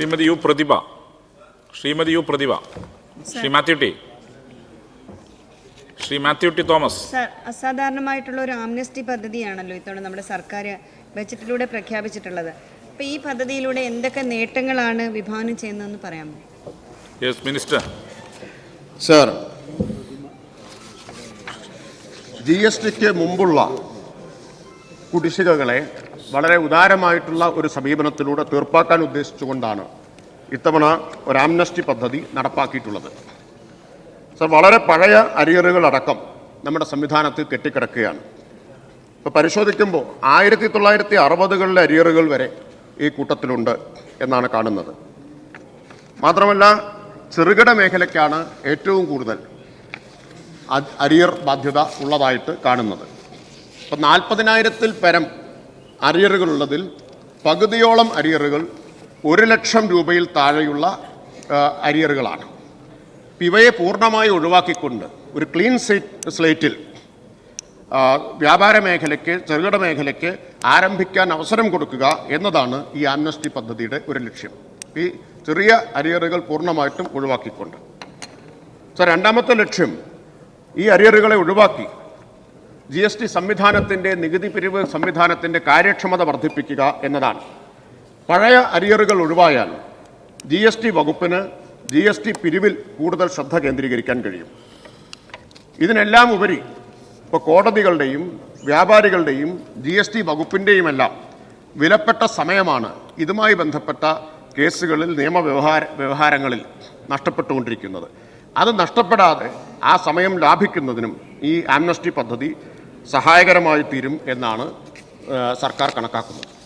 Shrimati U Prathibha. Shrimati U Prathibha. Shri Mathew T. Shri Mathew T Thomas. Sir അസാധാരണമായിട്ടുള്ള ഒരു Amnesty പദ്ധതിയാണല്ലോ ഇത്തവണ നമ്മുടെ സർക്കാർ ബജറ്റിലൂടെ പ്രഖ്യാപിച്ചിട്ടുള്ളത്. അപ്പോൾ ഈ പദ്ധതിയിലൂടെ എന്തൊക്കെ നേട്ടങ്ങളാണ് വിഭാവനം ചെയ്യുന്നതെന്ന് പറയാമോ? Yes minister sir G S tick മുമ്പുള്ള കുടിശ്ശികകളെ വളരെ ഉദാരമായിട്ടുള്ള ഒരു സമീപനത്തിലൂടെ തീർപ്പാക്കാൻ ഉദ്ദേശിച്ചുകൊണ്ടാണ് ഇത്തവണ ഒരു ആംനസ്റ്റി പദ്ധതി നടപ്പാക്കിയിട്ടുള്ളത്. സർ വളരെ പഴയ അരിയറുകളടക്കം നമ്മുടെ സംവിധാനത്തിൽ കെട്ടിക്കിടക്കുകയാണ്. ഇപ്പോൾ പരിശോധിക്കുമ്പോൾ ആയിരത്തി തൊള്ളായിരത്തി അറുപതുകളിലെ അരിയറുകൾ വരെ ഈ കൂട്ടത്തിലുണ്ട് എന്നാണ് കാണുന്നത്. മാത്രമല്ല ചെറുകിട മേഖലയ്ക്കാണ് ഏറ്റവും കൂടുതൽ അരിയർ ബാധ്യത ഉള്ളതായിട്ട് കാണുന്നത്. ഇപ്പം നാൽപ്പതിനായിരത്തിൽ പരം അരിയറുകളുള്ളതിൽ പകുതിയോളം അരിയറുകൾ ഒരു ലക്ഷം രൂപയിൽ താഴെയുള്ള അരിയറുകളാണ്. ഇവയെ പൂർണമായി ഒഴിവാക്കിക്കൊണ്ട് ഒരു ക്ലീൻ സ്ലേറ്റ് സ്ലേറ്റിൽ വ്യാപാര മേഖലയ്ക്ക് ചെറുകിട മേഖലയ്ക്ക് ആരംഭിക്കാൻ അവസരം കൊടുക്കുക എന്നതാണ് ഈ ആംനസ്റ്റി പദ്ധതിയുടെ ഒരു ലക്ഷ്യം. ഈ ചെറിയ അരിയറുകൾ പൂർണമായിട്ടും ഒഴിവാക്കിക്കൊണ്ട്. സോ രണ്ടാമത്തെ ലക്ഷ്യം ഈ അരിയറുകളെ ഒഴിവാക്കി ജി എസ് ടി സംവിധാനത്തിന്റെ നികുതി പിരിവ് സംവിധാനത്തിന്റെ കാര്യക്ഷമത വർദ്ധിപ്പിക്കുക എന്നതാണ്. പഴയ അരിയറുകൾ ഒഴിവായാൽ ജി എസ് ടി വകുപ്പിന് ജി എസ് ടി പിരിവിൽ കൂടുതൽ ശ്രദ്ധ കേന്ദ്രീകരിക്കാൻ കഴിയും. ഇതിനെല്ലാം ഉപരി ഇപ്പോൾ കോടതികളുടെയും വ്യാപാരികളുടെയും ജി എസ് ടി വകുപ്പിന്റെയുമെല്ലാം വിലപ്പെട്ട സമയമാണ് ഇതുമായി ബന്ധപ്പെട്ട കേസുകളിൽ നിയമവ്യവഹാര വ്യവഹാരങ്ങളിൽ നഷ്ടപ്പെട്ടുകൊണ്ടിരിക്കുന്നത്. അത് നഷ്ടപ്പെടാതെ ആ സമയം ലാഭിക്കുന്നതിനും ഈ ആംനസ്റ്റി പദ്ധതി സഹായകരമായി തീരും എന്നാണ് സർക്കാർ കണക്കാക്കുന്നത്.